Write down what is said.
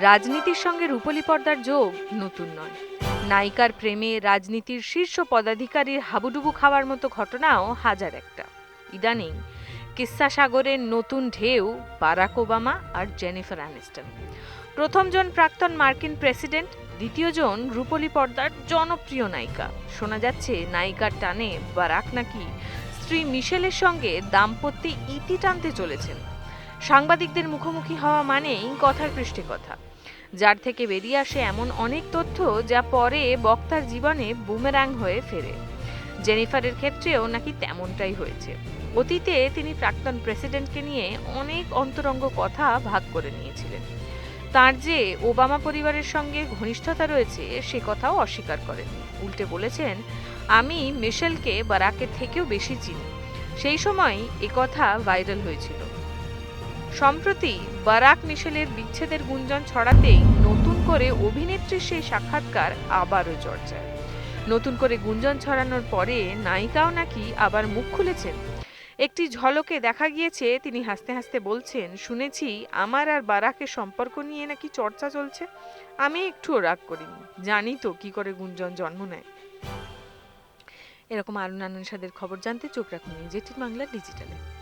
রাজনীতির সঙ্গে রূপলী পর্দার যোগ নতুন নয়। নায়িকার প্রেমে রাজনীতির শীর্ষ পদাধিকারীর হাবুডুবু খাওয়ার মতো ঘটনাও হাজার একটা। ইদানিং কিস্সা সাগরের নতুন ঢেউ, বারাক ওবামা আর জেনিফার অ্যানিস্টন। প্রথমজন প্রাক্তন মার্কিন প্রেসিডেন্ট, দ্বিতীয়জন রূপলী পর্দার জনপ্রিয় নায়িকা। শোনা যাচ্ছে নায়িকার টানে বারাক নাকি স্ত্রী মিশেলের সঙ্গে দাম্পত্যে ইতি টানতে চলেছেন। সাংবাদিকদের মুখোমুখি হওয়া মানেই কথার পৃষ্ঠে কথা যার থেকে বেরিয়ে আসে এমন অনেক তথ্য যা পরে বক্তার জীবনে বুমেরাং হয়ে ফেরে। জেনিফারের ক্ষেত্রেও নাকি তেমনটাই হয়েছে। অতীতে তিনি প্রাক্তন প্রেসিডেন্টকে নিয়ে অনেক অন্তরঙ্গ কথা ভাগ করে নিয়েছিলেন। তার যে ওবামা পরিবারের সঙ্গে ঘনিষ্ঠতা রয়েছে, সে কথাও অস্বীকার করেন। উল্টে বলেছেন, আমি মিশেলকে বারাকের থেকেও বেশি চিনি। সেই সময় কথা ভাইরাল হয়েছিল। সম্প্রতি বারাক মিশেলের বিচ্ছেদের গুঞ্জন ছড়াতেই নতুন করে অভিনেত্রীর সেই সাক্ষাৎকার আবারও চর্চায়। নতুন করে গুঞ্জন ছড়ানোর পরে নায়িকাও নাকি আবার মুখ খুলেছেন। একটি ঝলকে দেখা গিয়েছে, তিনি হাসতে হাসতে বলছেন, শুনেছি আমার আর বারাকের সম্পর্ক নিয়ে নাকি চর্চা চলছে। আমি একটুও রাগ করিনি। জানি তো কি করে গুঞ্জন জন্ম নেয়। এরকম আরও নানান সাদের খবর জানতে চোখ রাখুন জেটির বাংলা ডিজিটালে।